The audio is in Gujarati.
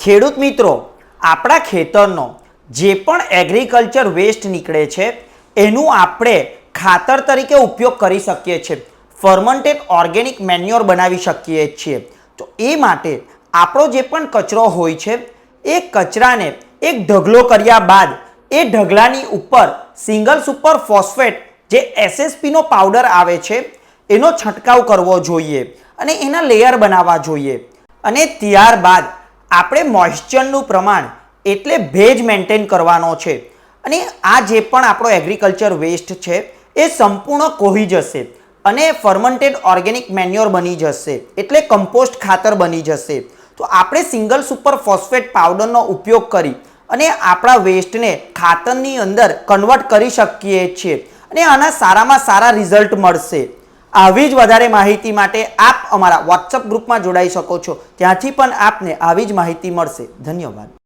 ખેડૂત મિત્રો, આપણા ખેતરનો જે પણ એગ્રીકલ્ચર વેસ્ટ નીકળે છે, એનું આપણે ખાતર તરીકે ઉપયોગ કરી શકીએ છીએ. ફર્મન્ટેડ ઓર્ગેનિક મેન્યોર બનાવી શકીએ છીએ. તો એ માટે આપણો જે પણ કચરો હોય છે, એ કચરાને એક ઢગલો કર્યા બાદ એ ઢગલાની ઉપર સિંગલ સુપર ફોસ્ફેટ જે એસએસપીનો પાવડર આવે છે, એનો છંટકાવ કરવો જોઈએ અને એના લેયર બનાવવા જોઈએ. અને ત્યારબાદ આપણે મોઇશ્ચરનું પ્રમાણ એટલે ભેજ મેન્ટેન કરવાનો છે. અને આ જે પણ આપણો એગ્રીકલ્ચર વેસ્ટ છે, એ સંપૂર્ણ કોહી જશે અને ફર્મન્ટેડ ઓર્ગેનિક મેન્યોર બની જશે, એટલે કમ્પોસ્ટ ખાતર બની જશે. તો આપણે સિંગલ સુપર ફોસ્ફેટ પાવડરનો ઉપયોગ કરી અને આપણા વેસ્ટને ખાતરની અંદર કન્વર્ટ કરી શકીએ છીએ. અને આના સારામાં સારા રિઝલ્ટ મળશે. આવી જ વધારે માહિતી માટે આપ અમારા વોટ્સઅપ ગ્રુપમાં જોડાઈ શકો છો. ત્યાંથી પણ આપને આવી જ માહિતી મળશે. ધન્યવાદ.